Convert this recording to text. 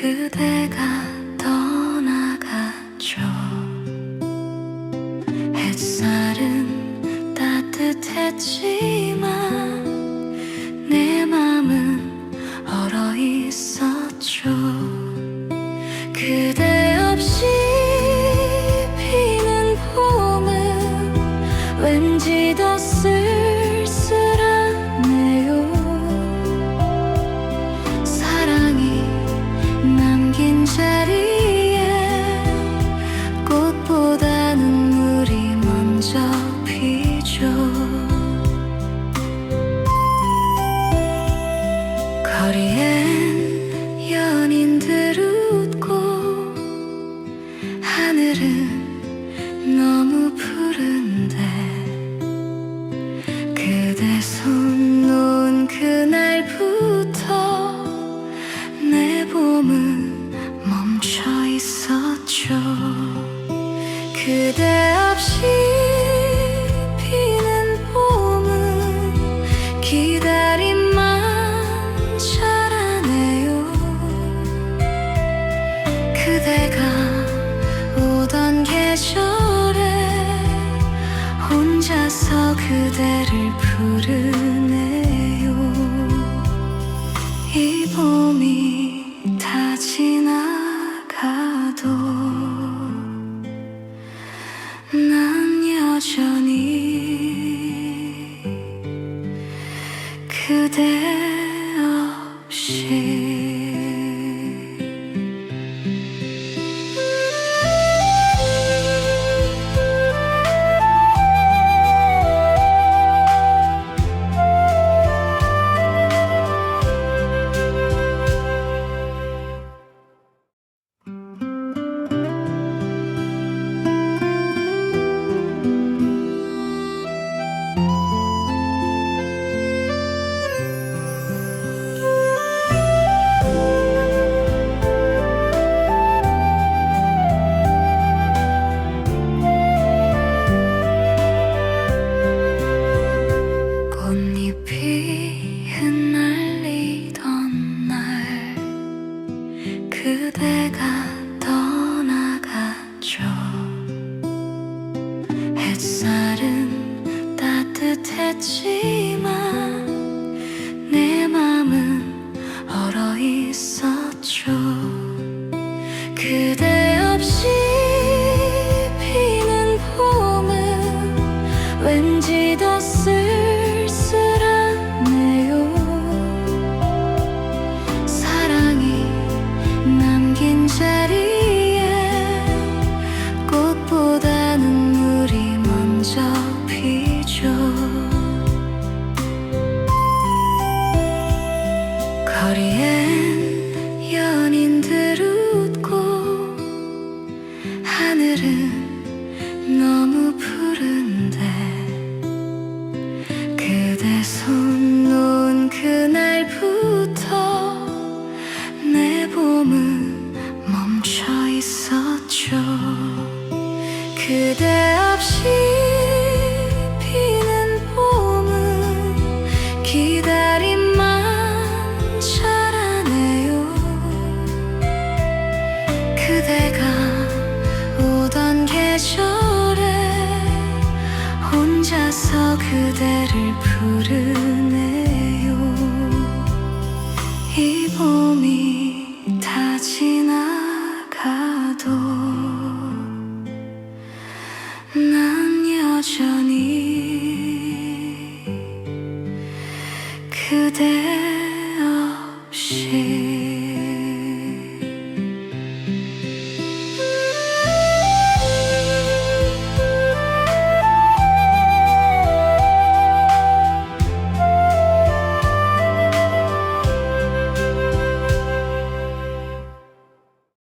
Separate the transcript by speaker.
Speaker 1: 그대가 떠나가죠. 햇살은 따뜻했지만 그대 없이 피는 봄은 기다림만 자라네요. 그대가 오던 계절에 혼자서 그대를 부르 없 그대가 자리에 꽃보다 눈물이 먼저 피죠. 거리엔 없이 피는 봄은 기다림만 자라네요. 그대가 오던 계절에 혼자서 그대를 난 여전히 그대 없이